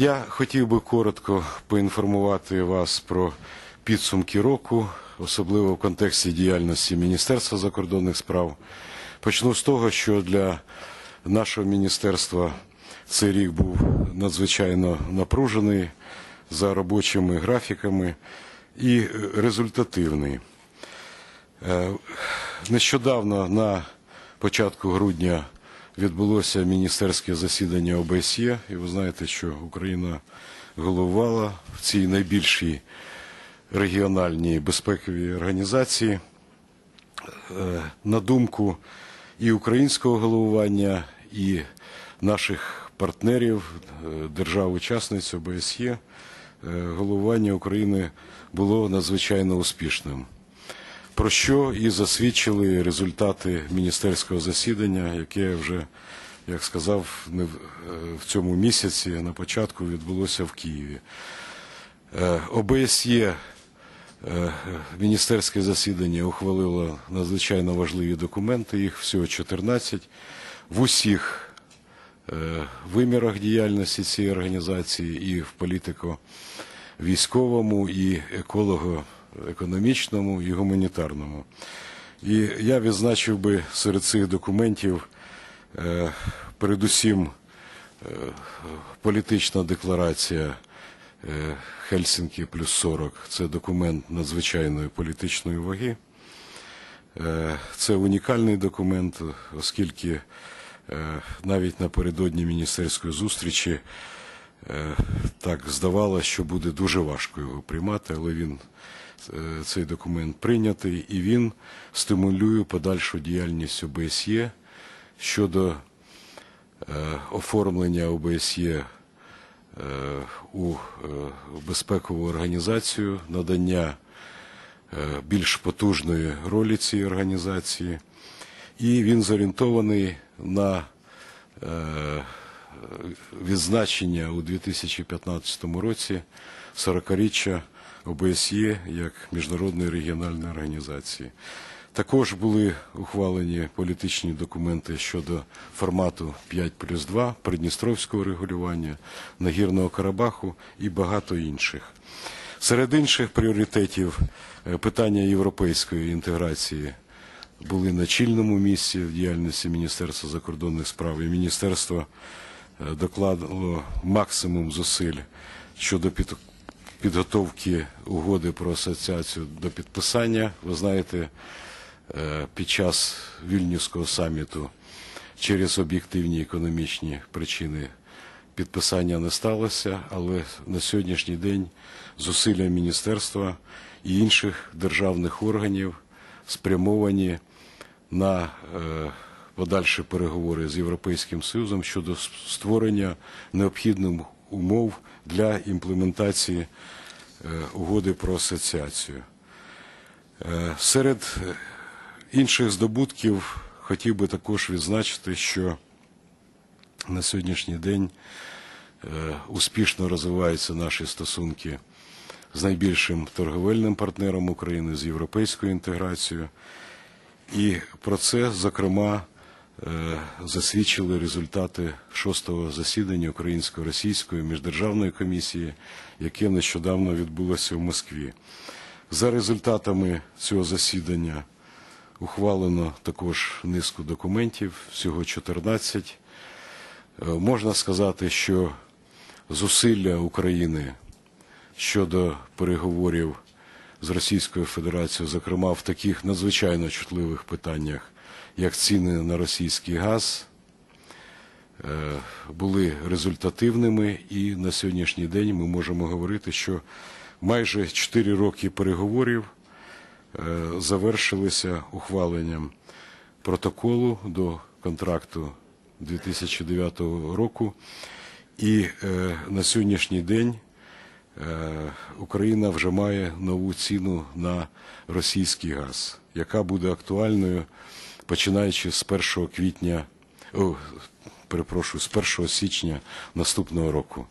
Я хотів би коротко поінформувати вас про підсумки року, особливо в контексті діяльності Міністерства закордонних справ. Почну з того, що для нашого міністерства цей рік був надзвичайно напружений за робочими графіками і результативний. Е, Нещодавно на початку грудня відбулося міністерське засідання ОБСЄ, і ви знаєте, що Україна головувала в цій найбільшій регіональній безпековій організації. Е, На думку і українського головування, і наших партнерів, е, держав-учасниць ОБСЄ, е, головування України було надзвичайно успішним про що і засвідчили результати міністерського засідання, яке вже, як сказав, не в е, цьому місяці на початку відбулося в Києві. Е, ОБСЄ е, міністерське засідання ухвалило надзвичайно важливі документи, їх всього 14, в усіх е, вимірах діяльності цієї організації і в політико-військовому, і еколого-економічному, і гуманітарному. І я відзначив би серед цих документів е, передусім е, політична декларація е, Хельсінкі плюс 40 це документ надзвичайної політичної ваги. Е, Це унікальний документ, оскільки е, навіть напередодні міністерської зустрічі е, так здавалося, що буде дуже важко його приймати, але він цей документ прийнятий і він стимулює подальшу діяльність ОБСЄ щодо е, оформлення ОБСЄ е, у е, безпекову організацію, надання е, більш потужної ролі цієї організації, і він зорієнтований на е, відзначення у 2015 році 40-річчя ОБСЄ як міжнародної регіональної організації. Також були ухвалені політичні документи щодо формату 5 плюс 2, Придністровського регулювання, Нагірного Карабаху і багато інших. Серед інших пріоритетів е, питання європейської інтеграції були на чільному місці в діяльності Міністерства закордонних справ і міністерство е, докладало максимум зусиль щодо підготовки угоди про асоціацію до підписання. Ви знаєте, е, під час Вільнюського саміту через об'єктивні економічні причини підписання не сталося, але на сьогоднішній день зусилля міністерства і інших державних органів спрямовані на е, подальші переговори з Європейським Союзом щодо створення необхідних умов для імплементації е, угоди про асоціацію. Е, Серед інших здобутків хотів би також відзначити, що на сьогоднішній день е, успішно розвиваються наші стосунки з найбільшим торговельним партнером України, з європейською інтеграцією. І про це, зокрема, засвідчили результати шостого засідання Українсько-російської міждержавної комісії, яке нещодавно відбулося в Москві. За результатами цього засідання ухвалено також низку документів, всього 14. Е, Можна сказати, що зусилля України щодо переговорів з Російською Федерацією, зокрема в таких надзвичайно чутливих питаннях, як ціни на російський газ, е, були результативними, і на сьогоднішній день ми можемо говорити, що майже 4 роки переговорів е, завершилися ухваленням протоколу до контракту 2009 року. І е, на сьогоднішній день Україна вже має нову ціну на російський газ, яка буде актуальною починаючи з 1 квітня, о, перепрошую, з 1 січня наступного року.